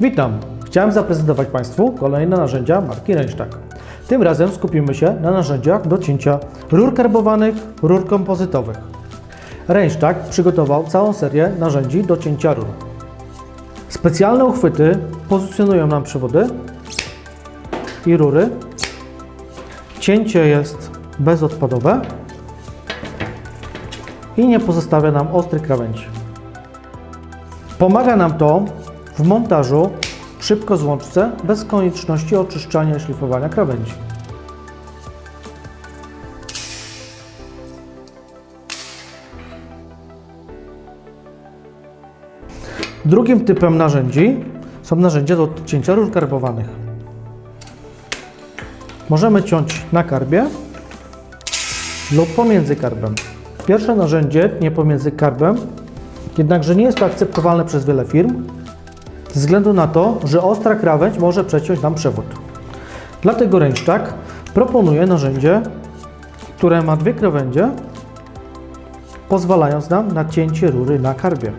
Witam! Chciałem zaprezentować Państwu kolejne narzędzia marki Reinstag. Tym razem skupimy się na narzędziach do cięcia rur karbowanych, rur kompozytowych. Reinstag przygotował całą serię narzędzi do cięcia rur. Specjalne uchwyty pozycjonują nam przewody i rury. Cięcie jest bezodpadowe i nie pozostawia nam ostrych krawędzi. Pomaga nam to w montażu szybko złączce bez konieczności oczyszczania i szlifowania krawędzi. Drugim typem narzędzi są narzędzia do cięcia rur karbowanych. Możemy ciąć na karbie lub pomiędzy karbem. Pierwsze narzędzie nie pomiędzy karbem, jednakże nie jest to akceptowalne przez wiele firm, ze względu na to, że ostra krawędź może przeciąć nam przewód. Dlatego Reinstag proponuje narzędzie, które ma dwie krawędzie, pozwalając nam na cięcie rury na karbie.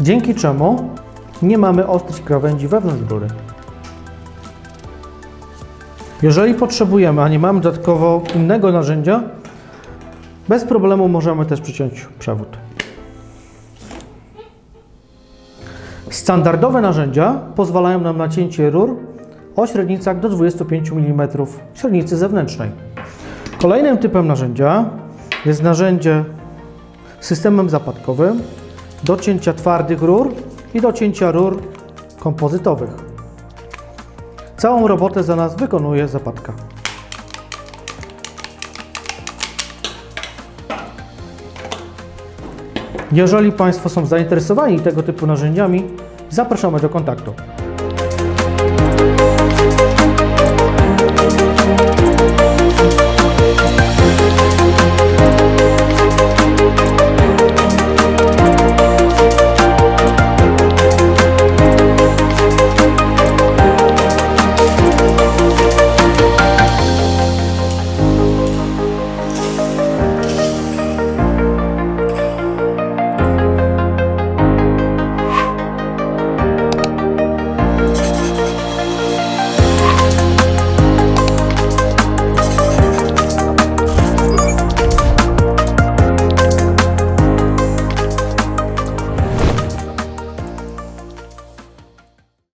Dzięki czemu nie mamy ostrych krawędzi wewnątrz rury. Jeżeli potrzebujemy, a nie mamy dodatkowo innego narzędzia, bez problemu możemy też przyciąć przewód. Standardowe narzędzia pozwalają nam na cięcie rur o średnicach do 25 mm średnicy zewnętrznej. Kolejnym typem narzędzia jest narzędzie z systemem zapadkowym do cięcia twardych rur i do cięcia rur kompozytowych. Całą robotę za nas wykonuje zapadka. Jeżeli Państwo są zainteresowani tego typu narzędziami, zapraszamy do kontaktu.